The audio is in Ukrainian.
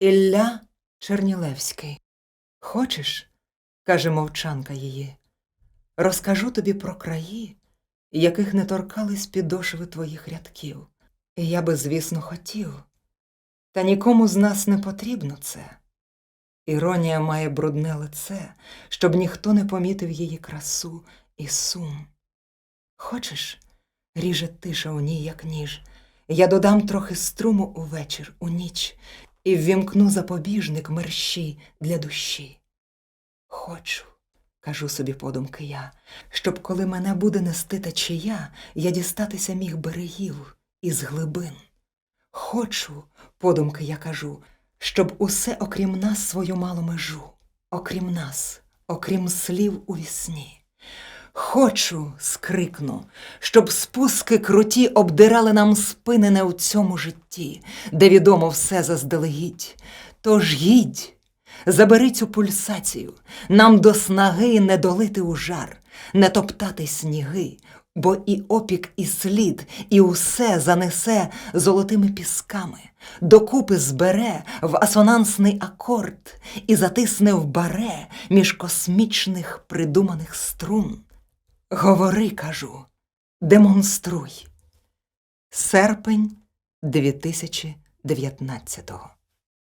Ілля Чернілевський. Хочеш, каже мовчанка її, розкажу тобі про краї, яких не торкались підошви твоїх рядків. Я би, звісно, хотів, та нікому з нас не потрібно це. Іронія має брудне лице, щоб ніхто не помітив її красу і сум. Хочеш, ріже тиша у ній, як ніж, я додам трохи струму увечір, у ніч, і ввімкну запобіжник мерщій для душі. Хочу, кажу собі подумки я, щоб коли мене буде нести течія, я дістатися міг берегів із глибин. Хочу, подумки я кажу, щоб усе окрім нас свою мало межу, окрім нас, окрім слів у вісні. Хочу, скрикну, щоб спуски круті обдирали нам спини не у цьому житті, де відомо все заздалегідь. Тож їдь, забери цю пульсацію, нам до снаги не долити у жар, не топтати сніги, бо і опік, і слід, і усе занесе золотими пісками, докупи збере в асонансний акорд і затисне в баре між космічних придуманих струн. Говори, кажу, демонструй. Серпень 2019